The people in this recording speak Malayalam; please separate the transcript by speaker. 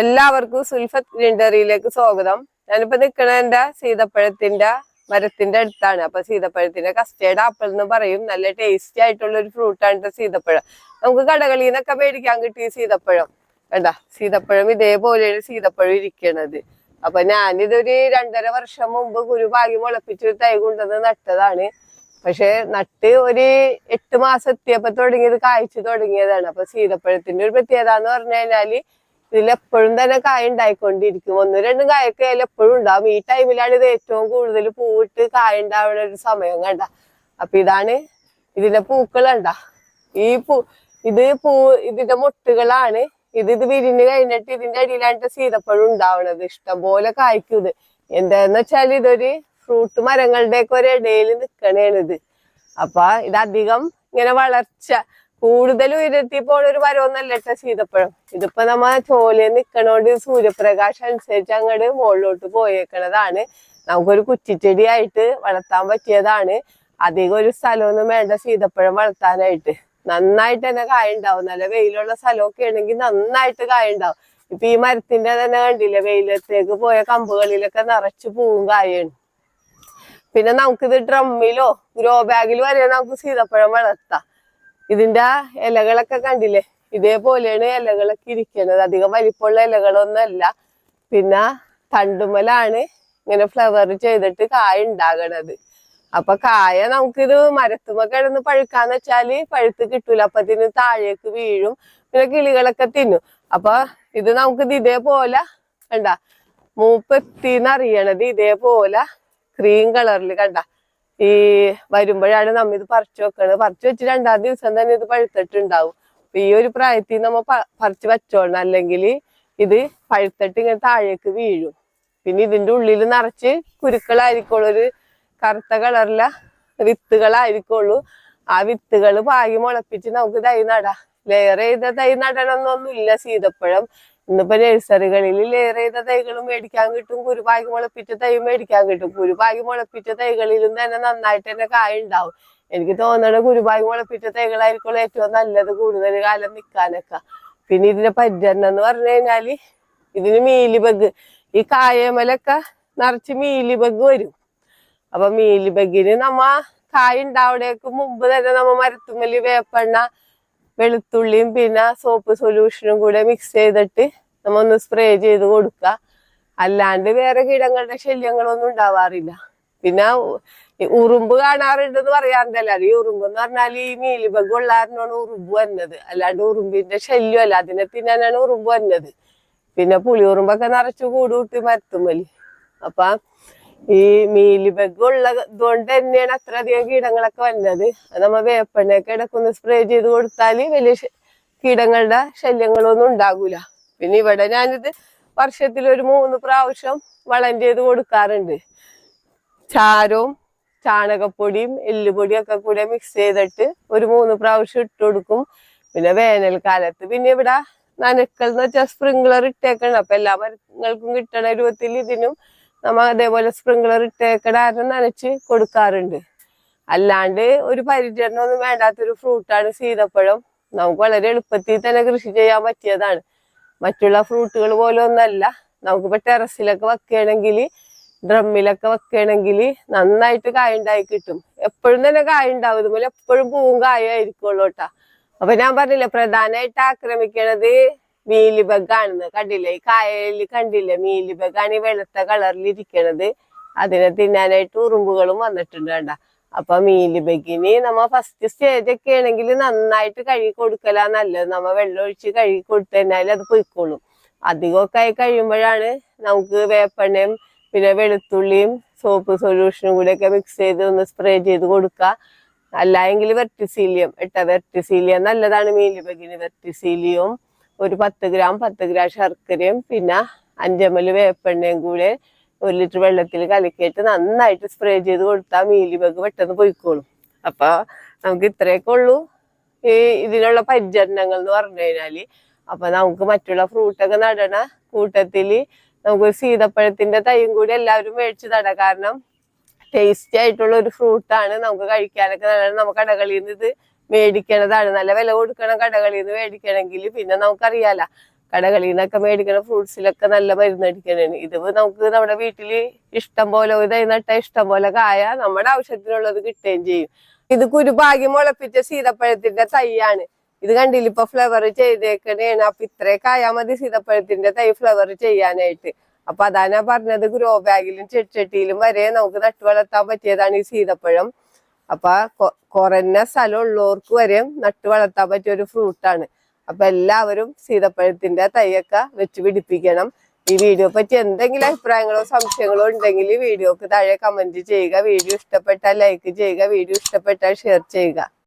Speaker 1: എല്ലാവർക്കും സുൽഫത്ത് ഗ്രീൻഡറിയിലേക്ക് സ്വാഗതം. ഞാനിപ്പോ നിക്കണ എന്റെ സീതപ്പഴത്തിന്റെ മരത്തിന്റെ അടുത്താണ്. അപ്പൊ സീതപ്പഴത്തിന്റെ കസ്റ്റേർഡ് ആപ്പിൾ എന്ന് പറയും. നല്ല ടേസ്റ്റി ആയിട്ടുള്ള ഒരു ഫ്രൂട്ടാണ് ട്ടോ സീതപ്പഴം. നമുക്ക് കടകളിൽ നിന്നൊക്കെ മേടിക്കാൻ കിട്ടിയ സീതപ്പഴം. വേണ്ട സീതപ്പഴം ഇതേപോലെയാണ് സീതപ്പഴം ഇരിക്കണത്. അപ്പൊ ഞാനിതൊരു രണ്ടര വർഷം മുമ്പ് കുരുപാകി മുളപ്പിച്ചൊരു തൈ കൊണ്ടുവന്ന് നട്ടതാണ്. പക്ഷെ നട്ട് ഒരു എട്ട് മാസം എത്തിയപ്പോ തുടങ്ങിയത് കായ്ച്ചു തുടങ്ങിയതാണ്. അപ്പൊ സീതപ്പഴത്തിന്റെ ഒരു പ്രത്യേകത എന്ന് പറഞ്ഞു കഴിഞ്ഞാൽ ഇതിൽ എപ്പോഴും തന്നെ കായ ഉണ്ടായിക്കൊണ്ടിരിക്കും. ഒന്ന് രണ്ടും കായൊക്കെ എപ്പോഴും ഉണ്ടാവും. ഈ ടൈമിലാണ് ഇത് ഏറ്റവും കൂടുതൽ പൂവിട്ട് കായ ഉണ്ടാവുന്ന ഒരു സമയം കണ്ട. അപ്പൊ ഇതാണ് ഇതിന്റെ പൂക്കൾ കണ്ട. ഈ പൂ ഇത് പൂ ഇതിന്റെ മുട്ടുകളാണ്. ഇത് ഇത് വിരിഞ്ഞ് കഴിഞ്ഞിട്ട് ഇതിന്റെ അടിയിലായിട്ട് സീതപ്പഴം ഉണ്ടാവണത്. ഇഷ്ടംപോലെ കായ്ക്കും ഇത്. എന്താന്ന് വെച്ചാൽ ഇതൊരു ഫ്രൂട്ട് മരങ്ങളുടെയൊക്കെ ഒരു ഇടയിൽ നിക്കണേണിത് അപ്പൊ ഇതധികം ഇങ്ങനെ വളർച്ച കൂടുതൽ ഉയരത്തി പോണ ഒരു മരമൊന്നല്ല കേട്ടോ സീതപ്പഴം ഇതിപ്പോ നമ്മ ചോലയിൽ നിക്കണോണ്ട് സൂര്യപ്രകാശം അനുസരിച്ച് അങ്ങോട്ട് മുകളിലോട്ട് പോയേക്കണതാണ്. നമുക്കൊരു കുറ്റിച്ചെടിയായിട്ട് വളർത്താൻ പറ്റിയതാണ്. അധികം ഒരു സ്ഥലമൊന്നും വേണ്ട സീതപ്പഴം വളർത്താനായിട്ട്. നന്നായിട്ട് തന്നെ കായ ഉണ്ടാവും. നല്ല വെയിലുള്ള സ്ഥലമൊക്കെ ആണെങ്കിൽ നന്നായിട്ട് കായ ഉണ്ടാവും. ഇപ്പൊ ഈ മരത്തിന്റെ തന്നെ കണ്ടില്ലേ വെയിലത്തേക്ക് പോയ കമ്പുകളിലൊക്കെ നിറച്ച് പൂവും കായാണ് പിന്നെ നമുക്കിത് ഡ്രമ്മിലോ ഗ്രോ ബാഗിൽ വരെ നമുക്ക് സീതപ്പഴം വളർത്താം. ഇതിന്റെ ഇലകളൊക്കെ കണ്ടില്ലേ? ഇതേപോലെയാണ് ഇലകളൊക്കെ ഇരിക്കുന്നത്. അധികം വലിപ്പമുള്ള ഇലകളൊന്നുമല്ല പിന്നെ തണ്ടുമലാണ് ഇങ്ങനെ ഫ്ലവർ ചെയ്തിട്ട് കായ ഉണ്ടാകണത്. അപ്പൊ കായ നമുക്കിത് മരത്തുമ്മ കിടന്ന് പഴുക്കാന്ന് വെച്ചാൽ പഴുത്ത് കിട്ടൂല. അപ്പൊ ഇതിന് താഴേക്ക് വീഴും. പിന്നെ കിളികളൊക്കെ തിന്നും. അപ്പൊ ഇത് നമുക്കിത് ഇതേപോലെ കണ്ട മൂപ്പെത്തിന്നറിയണത് ഇതേപോലെ ക്രീം കളറിൽ കണ്ട. ഈ വരുമ്പോഴാണ് നമ്മ ഇത് പറിച്ചു വെക്കണത്. പറിച്ചു വെച്ച് രണ്ടാം ദിവസം തന്നെ ഇത് പഴുത്തിട്ടുണ്ടാവും. അപ്പൊ ഈ ഒരു പ്രായത്തിൽ നമ്മ പറിച്ചു വെച്ചോളണം. അല്ലെങ്കിൽ ഇത് പഴുത്തിട്ട് ഇങ്ങനെ താഴേക്ക് വീഴും. പിന്നെ ഇതിന്റെ ഉള്ളിൽ നിറച്ച് കുരുക്കളായിരിക്കുള്ളൂ. ഒരു കറുത്ത കളറിലെ വിത്തുകളായിരിക്കുള്ളൂ. ആ വിത്തുകൾ പാകി മുളപ്പിച്ച് നമുക്ക് തൈ നടാം. ലെയർ ചെയ്ത തൈ നടണമെന്നൊന്നുമില്ല സീതപ്പഴം ഇന്നിപ്പോ നഴ്സറികളിൽ ലെയർ ചെയ്ത തൈകൾ മേടിക്കാൻ കിട്ടും കുരുപാകി മുളപ്പിച്ച തൈ മേടിക്കാൻ കിട്ടും. കുരുപാകി മുളപ്പിച്ച തൈകളിലും തന്നെ നന്നായിട്ട് തന്നെ കായ ഉണ്ടാവും. എനിക്ക് തോന്നണ കുരുപാകി മുളപ്പിച്ച തൈകളായിരിക്കും ഏറ്റവും നല്ലത് കൂടുതൽ കാലം നിൽക്കാനൊക്കെ പിന്നെ ഇതിന്റെ പരിചരണം എന്ന് പറഞ്ഞു കഴിഞ്ഞാൽ ഇതിന് മീലിബഗ് ഈ കായമലൊക്കെ നിറച്ച് മീലിബഗ് വരും. അപ്പൊ മീലിബഗിന് നമ്മ കായ ഉണ്ടാവണേക്ക് മുമ്പ് തന്നെ നമ്മ മരത്തുമല്ലി വേപ്പെണ്ണ വെളുത്തുള്ളിയും പിന്നെ സോപ്പ് സൊല്യൂഷനും കൂടെ മിക്സ് ചെയ്തിട്ട് നമ്മ ഒന്ന് സ്പ്രേ ചെയ്ത് കൊടുക്കുക. അല്ലാണ്ട് വേറെ കീടങ്ങളുടെ ശല്യങ്ങളൊന്നും ഉണ്ടാവാറില്ല. പിന്നെ ഉറുമ്പ് കാണാറുണ്ടെന്ന് പറയാറുണ്ടല്ലോ. ഈ ഉറുമ്പ് എന്ന് പറഞ്ഞാൽ ഈ മീലിബഗ് ഉള്ളാരനാണ് ഉറുമ്പ് വന്നത്. അല്ലാണ്ട് ഉറുമ്പിന്റെ ശല്യമല്ല. അതിനെ തിന്നാനാണ് ഉറുമ്പ് വന്നത്. പിന്നെ പുളിയുറുമ്പൊക്കെ നിറച്ച് കൂടുകൂട്ടി മരത്തുമ്മൽ. അപ്പൊ ഈ മീലിബഗ് ഉള്ളതുകൊണ്ട് തന്നെയാണ് അത്രയധികം കീടങ്ങളൊക്കെ വരുന്നത് അത് നമ്മ വേപ്പണ്ണയൊക്കെ ഇടക്കൊന്ന് സ്പ്രേ ചെയ്ത് കൊടുത്താൽ വലിയ കീടങ്ങളുടെ ശല്യങ്ങളൊന്നും ഉണ്ടാകൂല. പിന്നെ ഇവിടെ ഞാനിത് വർഷത്തിൽ ഒരു മൂന്ന് പ്രാവശ്യം വളം ചെയ്ത് കൊടുക്കാറുണ്ട്. ചാരവും ചാണകപ്പൊടിയും എല്ലുപൊടിയും ഒക്കെ കൂടെ മിക്സ് ചെയ്തിട്ട് ഒരു മൂന്ന് പ്രാവശ്യം ഇട്ട് കൊടുക്കും. പിന്നെ വേനൽക്കാലത്ത് പിന്നെ ഇവിടെ നനക്കൽ എന്ന് വെച്ചാൽ സ്പ്രിംഗ്ലർ ഇട്ടേക്കണം. അപ്പൊ എല്ലാ മരങ്ങൾക്കും കിട്ടണ രൂപത്തിൽ ഇതിനും നമ്മ അതേപോലെ സ്പ്രിംഗ്ലർ ഇട്ടേക്കട കാരണം നനച്ച് കൊടുക്കാറുണ്ട്. അല്ലാണ്ട് ഒരു പരിചരണമൊന്നും വേണ്ടാത്തൊരു ഫ്രൂട്ടാണ് സീതപ്പഴം നമുക്ക് വളരെ എളുപ്പത്തിൽ തന്നെ കൃഷി ചെയ്യാൻ പറ്റിയതാണ്. മറ്റുള്ള ഫ്രൂട്ടുകൾ പോലെ ഒന്നല്ല. നമുക്കിപ്പോ ടെറസിലൊക്കെ വെക്കുകയാണെങ്കിൽ ഡ്രമ്മിലൊക്കെ വെക്കുകയാണെങ്കിൽ നന്നായിട്ട് കായ ഉണ്ടായി കിട്ടും. എപ്പോഴും തന്നെ കായ ഉണ്ടാവും. ഇതുപോലെ എപ്പോഴും പൂവും കായും ആയിരിക്കുള്ളൂ കേട്ടാ. അപ്പൊ ഞാൻ പറഞ്ഞില്ലേ പ്രധാനമായിട്ട് ആക്രമിക്കണത് മീലിബഗ് ബഗാണെന്ന് കണ്ടില്ലേ? ഈ കായലിൽ കണ്ടില്ലേ? മീലി ബഗാണ് ഈ വെളുത്ത കളറിൽ ഇരിക്കണത്. അതിനെ തിന്നാനായിട്ട് ഉറുമ്പുകളും വന്നിട്ടുണ്ട് കണ്ട. അപ്പൊ മീലിബഗിന് നമ്മ ഫസ്റ്റ് സ്റ്റേജ് ഒക്കെ ആണെങ്കിൽ നന്നായിട്ട് കഴുകി കൊടുക്കലാ നല്ലത്. നമ്മ വെള്ളം ഒഴിച്ച് കഴുകി കൊടുത്തു കഴിഞ്ഞാൽ അത് പൊയ്ക്കോളും. അധികമൊക്കെ ആയി കഴിയുമ്പോഴാണ് നമുക്ക് വേപ്പെണ്ണയും പിന്നെ വെളുത്തുള്ളിയും സോപ്പ് സൊല്യൂഷനും കൂടെ ഒക്കെ മിക്സ് ചെയ്ത് ഒന്ന് സ്പ്രേ ചെയ്ത് കൊടുക്കുക അല്ലായെങ്കിൽ വെർട്ടിസീലിയം ഇട്ട വെർട്ടിസീലിയം നല്ലതാണ് മീലിബഗിന് വെർട്ടിസീലിയവും ഒരു പത്ത് ഗ്രാം പത്ത് ഗ്രാം ശർക്കരയും പിന്നെ അഞ്ചമ്മൽ വേപ്പെണ്ണയും കൂടെ ഒരു ലിറ്റർ വെള്ളത്തിൽ കലക്കിയിട്ട് നന്നായിട്ട് സ്പ്രേ ചെയ്ത് കൊടുത്താൽ മീലിബഗ് പെട്ടെന്ന് പോയിക്കോളും. അപ്പൊ നമുക്ക് ഇത്രയൊക്കെ ഉള്ളൂ. ഈ ഇതിനുള്ള പരിചരണങ്ങൾ എന്ന് പറഞ്ഞു കഴിഞ്ഞാൽ അപ്പൊ നമുക്ക് മറ്റുള്ള ഫ്രൂട്ടൊക്കെ നടണ കൂട്ടത്തിൽ നമുക്ക് സീതപ്പഴത്തിന്റെ തൈയും കൂടി എല്ലാവരും മേടിച്ച് നടാം. കാരണം ടേസ്റ്റി ആയിട്ടുള്ള ഒരു ഫ്രൂട്ടാണ് നമുക്ക് കഴിക്കാനൊക്കെ നല്ല നമുക്ക് കടകളിൽ നിന്ന് ഇത് മേടിക്കണതാണ്. നല്ല വില കൊടുക്കണം കടകളിൽ നിന്ന് മേടിക്കണമെങ്കിൽ. പിന്നെ നമുക്കറിയാല കടകളിൽ നിന്നൊക്കെ മേടിക്കുന്ന ഫ്രൂട്ട്സിലൊക്കെ നല്ല മരുന്നടിക്കണേന് ഇത് നമുക്ക് നമ്മുടെ വീട്ടിൽ ഇഷ്ടം പോലെ ഇതായി നട്ട ഇഷ്ടം പോലെ കായ നമ്മുടെ ആവശ്യത്തിനുള്ളത് കിട്ടുകയും ചെയ്യും. ഇത് കുരുഭാഗ്യം മുളപ്പിച്ച സീതപ്പഴത്തിന്റെ തൈയാണ്. ഇത് കണ്ടില്ല ഇപ്പൊ ഫ്ലവർ ചെയ്തേക്കണേണ് അപ്പൊ ഇത്രേ കായാ മതി സീതപ്പഴത്തിന്റെ തൈ ഫ്ലവർ ചെയ്യാനായിട്ട്. അപ്പൊ അതാ ഞാൻ പറഞ്ഞത് ഗ്രോ ബാഗിലും ചെടിച്ചട്ടിയിലും വരെ നമുക്ക് നട്ടു വളർത്താൻ പറ്റിയതാണ് ഈ സീതപ്പഴം. അപ്പൊ കുറഞ്ഞ സ്ഥലം ഉള്ളവർക്ക് വരെ നട്ടു വളർത്താൻ പറ്റിയ ഒരു ഫ്രൂട്ടാണ്. അപ്പൊ എല്ലാവരും സീതപ്പഴത്തിന്റെ തൈയൊക്കെ വെച്ച് പിടിപ്പിക്കണം. ഈ വീഡിയോ പറ്റി എന്തെങ്കിലും അഭിപ്രായങ്ങളോ സംശയങ്ങളോ ഉണ്ടെങ്കിൽ വീഡിയോക്ക് താഴെ കമന്റ് ചെയ്യുക. വീഡിയോ ഇഷ്ടപ്പെട്ടാൽ ലൈക്ക് ചെയ്യുക. വീഡിയോ ഇഷ്ടപ്പെട്ടാൽ ഷെയർ ചെയ്യുക.